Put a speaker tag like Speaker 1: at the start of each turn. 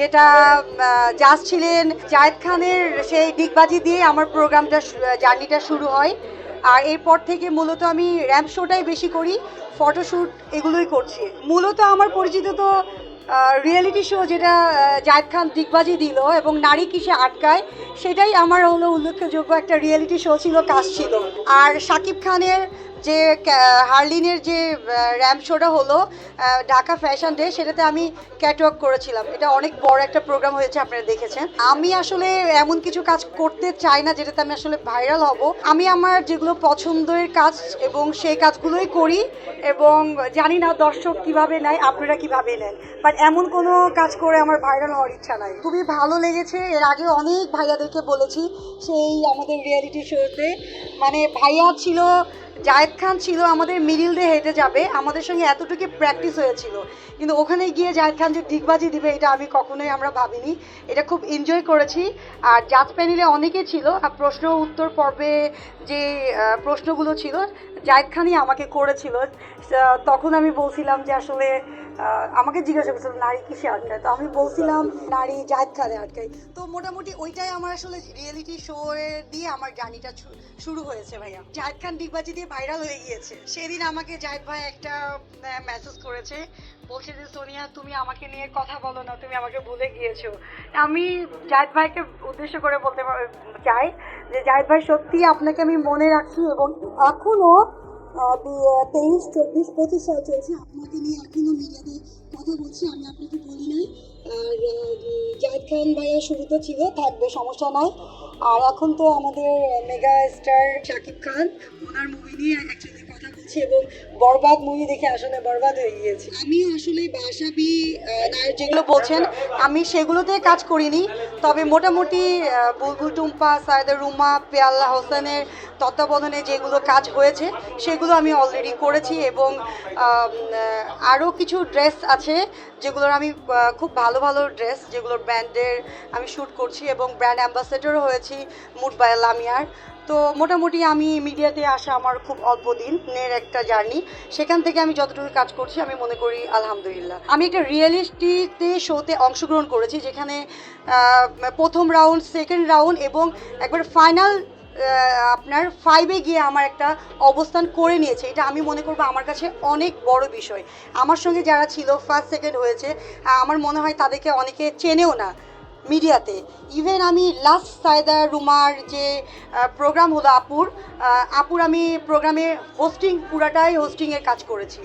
Speaker 1: যেটা জাজ ছিলেন জায়েদ খানের সেই ডিগবাজি দিয়ে আমার প্রোগ্রামটা জার্নিটা শুরু হয়। আর এরপর থেকে মূলত আমি র্যাম্প শোটাই বেশি করি ফটোশ্যুট এগুলোই করছি। মূলত আমার পরিচিত তো রিয়েলিটি শো যেটা জায়েদ খান দিগবাজি দিল এবং নারী কিসে আটকায়, সেটাই আমার হলো উল্লেখযোগ্য একটা রিয়েলিটি শো ছিল, কাজ ছিল। আর শাকিব খানের যে হার্লিনের যে র্যাম্প শোটা হলো ঢাকা ফ্যাশন ডে, সেটাতে আমি ক্যাটওয়াক করেছিলাম। এটা অনেক বড় একটা প্রোগ্রাম হয়েছে, আপনারা দেখেছেন। আমি আসলে এমন কিছু কাজ করতে চাই না, যেটাতে আমি আসলে ভাইরাল হব। আমি আমার যেগুলো পছন্দের কাজ এবং সেই কাজগুলোই করি এবং জানি না দর্শক কীভাবে নেয়, আপনারা কীভাবে নেন। বাট এমন কোনো কাজ করে আমার ভাইরাল হওয়ার ইচ্ছা নাই। খুবই ভালো লেগেছে। এর আগে অনেক ভাইয়াদেরকে বলেছি, সেই আমাদের রিয়েলিটি শোতে মানে ভাইয়া ছিল জায়েদ খান ছিল আমাদের মিডিল দিয়ে হেঁটে যাবে। আমাদের সঙ্গে এতটুকু প্র্যাকটিস হয়েছিল। কিন্তু ওখানে গিয়ে জায়েদ খান যে ডিগবাজি দিবে, এটা আমি কখনোই আমরা ভাবিনি। এটা খুব এনজয় করেছি। আর জাজ প্যানেলে অনেকে ছিল, আর প্রশ্ন উত্তর পর্বে যে প্রশ্নগুলো ছিল, জায়েদ খানই আমাকে করেছিল। তখন আমি বলছিলাম যে আসলে আমাকে জিজ্ঞাসা করছিল, নারী কিসে আটকায়? তো আমি বলছিলাম, নারী জায়েদ খানে আটকায়। তো মোটামুটি ওইটাই আমার আসলে রিয়েলিটি শো দিয়ে আমার জার্নিটা শুরু হয়েছে ভাইয়া। জায়েদ খান ডিগবাজি দিয়ে ভাইরাল হয়ে গিয়েছে। সেদিন আমাকে জায়েদ ভাই একটা মেসেজ করেছে। বলছে যে, সোনিয়া, তুমি আমাকে নিয়ে কথা বলো না, তুমি আমাকে ভুলে গিয়েছো। আমি জায়েদ ভাইকে উদ্দেশ্য করে বলতে চাই যে জায়েদ ভাই, সত্যি আপনাকে আমি মনে রাখছি এবং এখনও তেইশ, চব্বিশ, পঁচিশ সাল চলছে। আপনাকে নিয়ে এখনও মিডিয়াতে কথা বলছি, আমি আপনাকে বলি নাই। খান ভাইয়া শুরুতে ছিল, থাকবে, সমস্যা নাই। আর এখন তো আমাদের মেগা স্টার শাকিব খান, ওনার মুভি নিয়ে একসাথে বলছি এবং বরবাদ মুভি দেখে আসলে বরবাদ হয়ে গিয়েছি। আমি আসলে বাসাবি নায়ক যেগুলো বলছেন আমি সেগুলোতে কাজ করিনি। তবে মোটামুটি বুলবুল টুম্পা সায়দা রুমা পেয়াল্লা হোসেনের তত্ত্বাবধানে যেগুলো কাজ হয়েছে সেগুলো আমি অলরেডি করেছি এবং আরও কিছু ড্রেস আছে যেগুলোর আমি খুব ভালো ভালো ড্রেস যেগুলোর ব্র্যান্ডের আমি শ্যুট করছি এবং ব্র্যান্ড অ্যাম্বাসেডরও হয়েছি মুড মুটবায়া লামিয়ার। তো মোটামুটি আমি মিডিয়াতে আসা আমার খুব অল্প দিনের একটা জার্নি। সেখান থেকে আমি যতটুকু কাজ করছি, আমি মনে করি আলহামদুলিল্লাহ। আমি একটা রিয়েলিস্টিতে শোতে অংশগ্রহণ করেছি, যেখানে প্রথম রাউন্ড, সেকেন্ড রাউন্ড এবং একবার ফাইনাল আপনার ফাইভে গিয়ে আমার একটা অবস্থান করে নিয়েছে। এটা আমি মনে করব আমার কাছে অনেক বড় বিষয়। আমার সঙ্গে যারা ছিল ফার্স্ট সেকেন্ড হয়েছে আমার মনে হয় তাদেরকে অনেকে চেনেও না। মিডিয়াতে। ইভেন আমি লাস্ট সায়দা রুমার যে প্রোগ্রাম হলো আপুর আপুর আমি প্রোগ্রামে হোস্টিং পুরাটাই হোস্টিংয়ের কাজ করেছি।